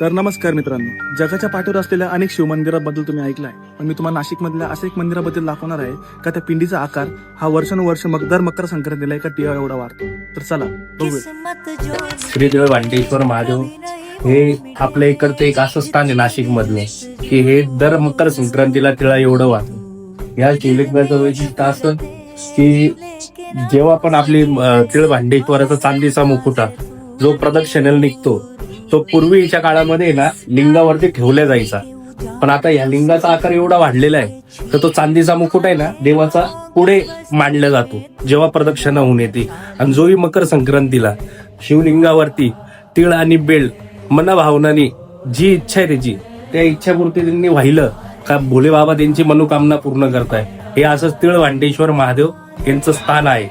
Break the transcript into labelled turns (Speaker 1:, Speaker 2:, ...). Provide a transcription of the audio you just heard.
Speaker 1: तर नमस्कार मित्रांनो जगाच्या पाठीवर असलेल्या अनेक शिवमंदिराबद्दल तुम्ही ऐकलाय. पण मी तुम्हाला नाशिकमधल्या अशा एक मंदिराबद्दल दाखवणार आहे का? त्या पिंडीचा आकार हा वर्षानुवर्ष मग दर मकर संक्रांतीला एका टिया एवढा वाढतो. तर चला बघूया.
Speaker 2: श्री देव भांडेश्वर महादेव हे आपल्या इकडचं एक असं स्थान आहे नाशिक मधलं की हे दर मकर संक्रांतीला तिळा एवढं वाहतं या शिवलिंगाचं वैशिष्ट्य असं की जेव्हा पण आपली तिळ भांडेश्वराचा चांदीचा मुकुटा जो प्रदक्षिणेला निघतो तो पूर्वीच्या काळामध्ये ना लिंगावरती ठेवल्या जायचा. पण आता या लिंगाचा आकार एवढा वाढलेला आहे तर तो चांदीचा मुकुट आहे ना देवाचा पुढे मांडला जातो जेव्हा प्रदक्षिणा होऊन येते. आणि जोही मकर संक्रांतीला शिवलिंगावरती तिळ आणि बेल मनभावनाने जी इच्छा आहे त्याची त्या इच्छापूर्ती त्यांनी वाहिलं का भोले बाबा त्यांची मनोकामना पूर्ण करताय. हे असंच तिळ भांडेश्वर महादेव यांचं स्थान आहे.